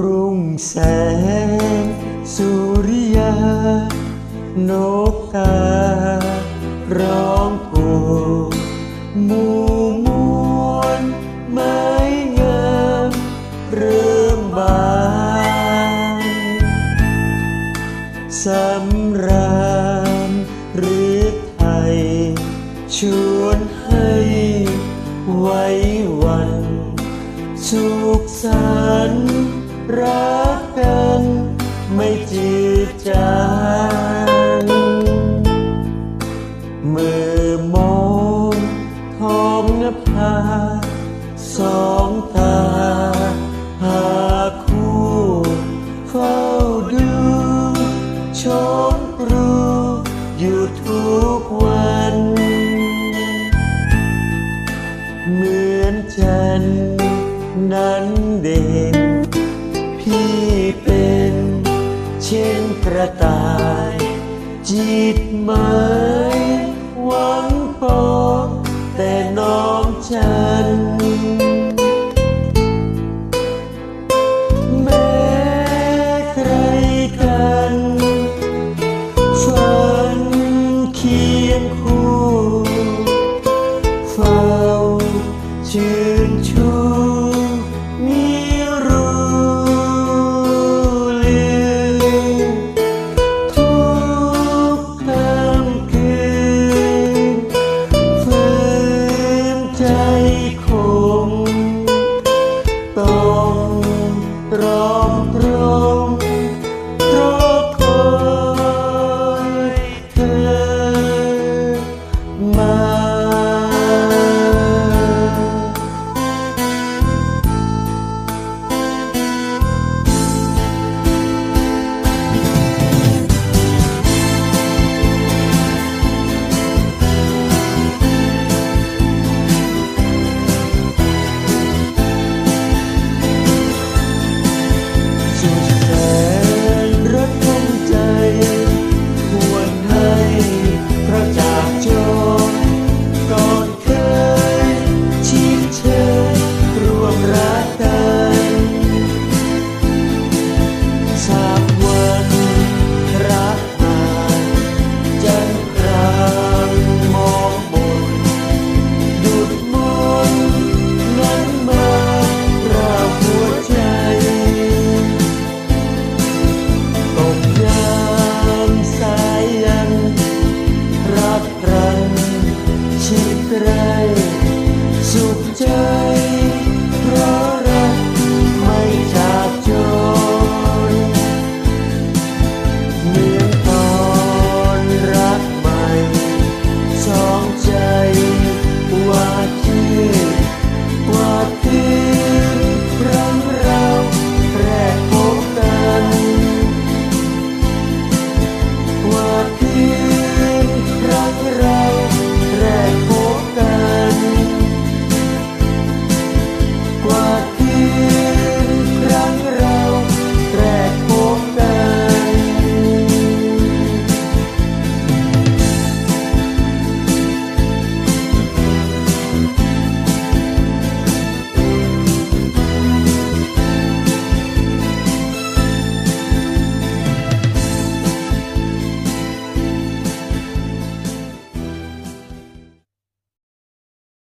รุ่งแสงสุริยานกการ้องโกมูมวลไม้งามเริ่มบานสำราญหรือไทย ชวนให้ไว้วันสุขสันต์ รักกันไม่จืดจางมือมองท้องนภาสองตาหาคู่เฝ้าดูชมปรูอยู่ทุกวัน เหมือนจันนั้นเด่น พี่เป็น เช่นกระต่าย จิตหมายหวังปองแต่น้องฉัน